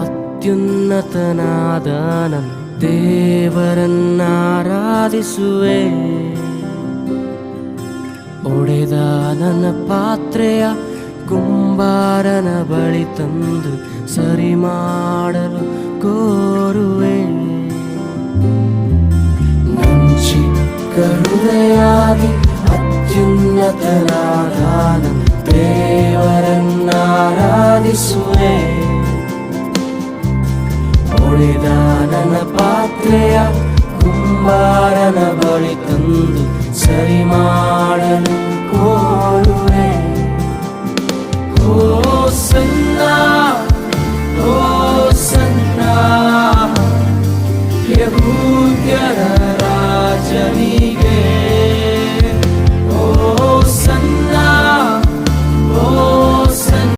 ಅತ್ಯುನ್ನತನಾದ ನನ್ನ ದೇವರನ್ನಾರಾಧಿಸುವೆ. ಒಡೆದ ನನ್ನ ಪಾತ್ರೆಯ ಕುಂಬಾರನ ಬಳಿ ತಂದು ಸರಿ ಮಾಡಲು ಕೋರುವೆ. ಚಿಕ್ಕ ಹೃದಯಾದಿ ಅತ್ಯುನ್ನತನಾದ ನನ್ನ ದೇವರನ್ನಾರಾಧಿಸುವೆ ಒಡೆದ ನನ್ನ ಪಾತ್ರೆಯ ಕುಂಬಾರನ ಬಳಿ ತಂದು ಸರಿ ಮಾಡಲು ಕೋರುವೆ ಓ ಸನ್ನ ಓ ಸನ್ನ ಯಹೂದ್ಯರ ರಾಜನಿ